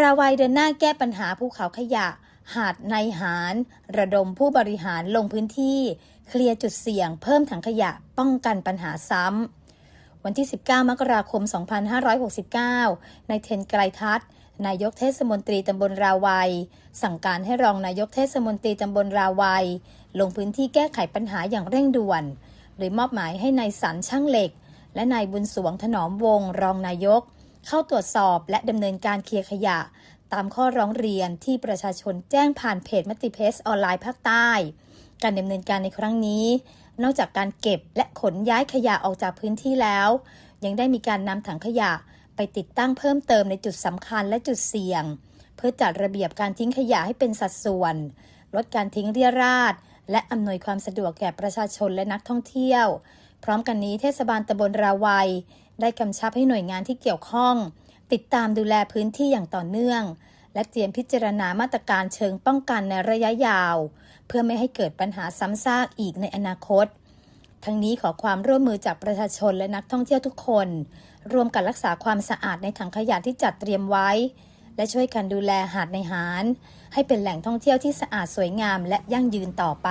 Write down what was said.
ราวัยเดินหน้าแก้ปัญหาภูเขาขยะ หาดในหาร ระดมผู้บริหารลงพื้นที่ เคลียร์จุดเสี่ยง เพิ่มถังขยะป้องกันปัญหาซ้ำ วันที่ 19 มกราคม 2569 ในเทนไกรทัศน์นายกเทศมนตรีตำบลราวัย สั่งการให้รองนายกเทศมนตรีตำบลราวัย ลงพื้นที่แก้ไขปัญหาอย่างเร่งด่วน โดยมอบหมายให้นายสันช่างเหล็ก และนายบุญสวงถนอมวงศ์รองนายก เข้าตรวจสอบและดำเนินการเคลียร์ขยะ ตามข้อร้องเรียนที่ประชาชนแจ้งผ่านเพจมติเพจออนไลน์ภาคใต้ การดำเนินการในครั้งนี้ นอกจากการเก็บและขนย้ายขยะออกจากพื้นที่แล้ว ยังได้มีการนำถังขยะไปติดตั้งเพิ่มเติมในจุดสำคัญและจุดเสี่ยง เพื่อจัดระเบียบการทิ้งขยะให้เป็นสัดส่วน ลดการทิ้งเรี่ยราดและอำนวยความสะดวกแก่ประชาชนและนักท่องเที่ยว พร้อมกันนี้เทศบาลตำบลราวัย ได้กำชับให้หน่วยงานที่เกี่ยวข้อง ติดตามดูแลพื้นที่อย่างต่อเนื่อง และเตรียมพิจารณามาตรการเชิงป้องกันในระยะยาว เพื่อไม่ให้เกิดปัญหาซ้ำซากอีกในอนาคต ทั้งนี้ขอความร่วมมือจากประชาชนและนักท่องเที่ยวทุกคน ร่วมกันรักษาความสะอาดในถังขยะที่จัดเตรียมไว้ และช่วยกันดูแลหาดในหาร ให้เป็นแหล่งท่องเที่ยวที่สะอาดสวยงามและยั่งยืนต่อไป